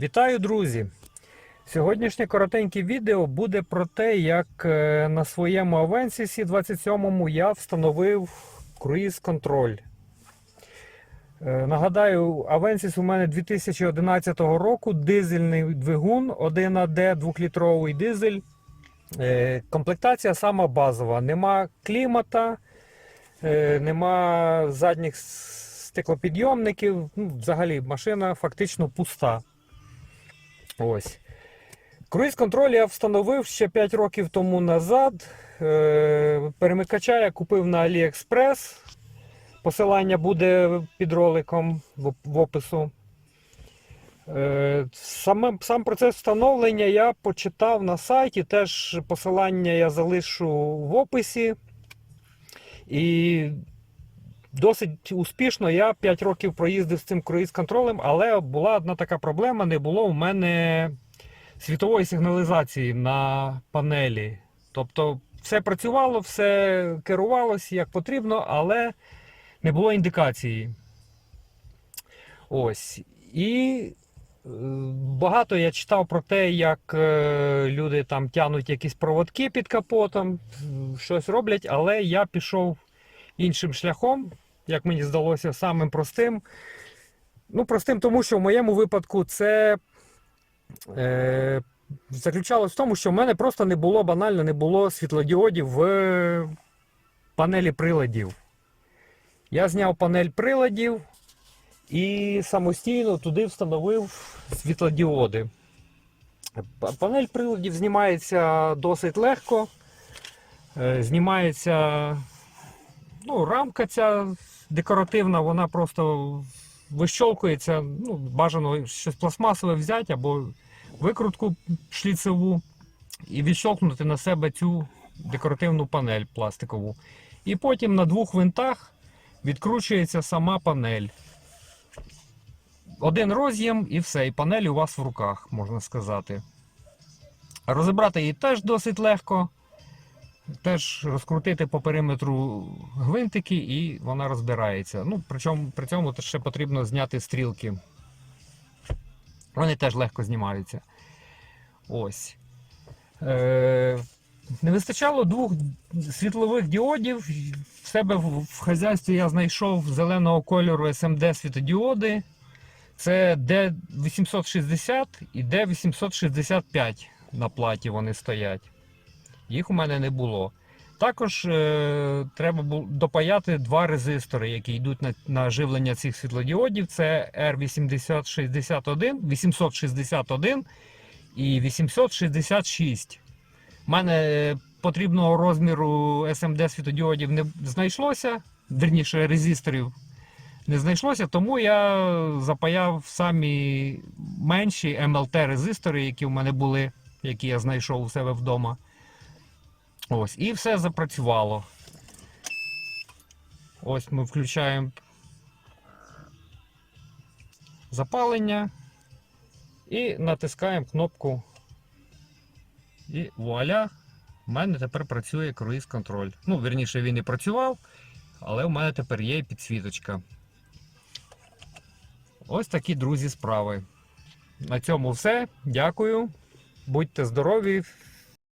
Вітаю, друзі! Сьогоднішнє коротеньке відео буде про те, як е, на своєму Avensis 27 я встановив круїз-контроль. Е, Нагадаю, Avensis у мене 2011 року, дизельний двигун 1АД, 2-літровий дизель. Е, Комплектація сама базова. Нема клімата, нема задніх стеклопідйомників. Ну, взагалі машина фактично пуста. Ось. Круїз-контроль я встановив ще 5 років тому назад. Е, Перемикача я купив на AliExpress. Посилання буде під роликом в, опису. Е, Саме, сам процес встановлення я почитав на сайті. Теж посилання я залишу в описі. І досить успішно я 5 років проїздив з цим круїз-контролем, але була одна така проблема: не було у мене світової сигналізації на панелі. Тобто все працювало, все керувалося як потрібно, але не було індикації. Ось. І е, багато я читав про те, як е, люди там тянуть якісь проводки під капотом, щось роблять, але я пішов іншим шляхом, як мені здалося, самим простим. Ну, простим, тому що в моєму випадку це е, заключалось в тому, що в мене просто не було банально не було світлодіодів в панелі приладів. Я зняв панель приладів і самостійно туди встановив світлодіоди. Панель приладів знімається досить легко. Е, Знімається ну, рамка ця декоративна, вона просто вищолкується. Ну, бажано щось пластмасове взяти або викрутку шліцеву і відщолкнути на себе цю декоративну панель пластикову. І потім на двох винтах відкручується сама панель. Один роз'єм і все, і панель у вас в руках, можна сказати. Розібрати її теж досить легко. Теж розкрутити по периметру гвинтики і вона розбирається. Ну, причому при цьому ще потрібно зняти стрілки. Вони теж легко знімаються. Ось. Е, не вистачало двох світлових діодів. В себе в, хазяйстві я знайшов зеленого кольору SMD світодіоди. Це D860 і D865 на платі вони стоять. Їх у мене не було. Також е, треба було допаяти два резистори, які йдуть на, на живлення цих світлодіодів. Це R861, 861 і 866. У мене потрібного розміру SMD світодіодів не знайшлося, верніше резисторів не знайшлося, тому я запаяв самі менші MLT резистори, які в мене були, які я знайшов у себе вдома. Ось, і все запрацювало. Ось ми включаємо запалення і натискаємо кнопку. І вуаля! У мене тепер працює круїз-контроль. Ну, верніше, він і працював, але у мене тепер є підсвіточка. Ось такі друзі справи. На цьому все. Дякую. Будьте здорові,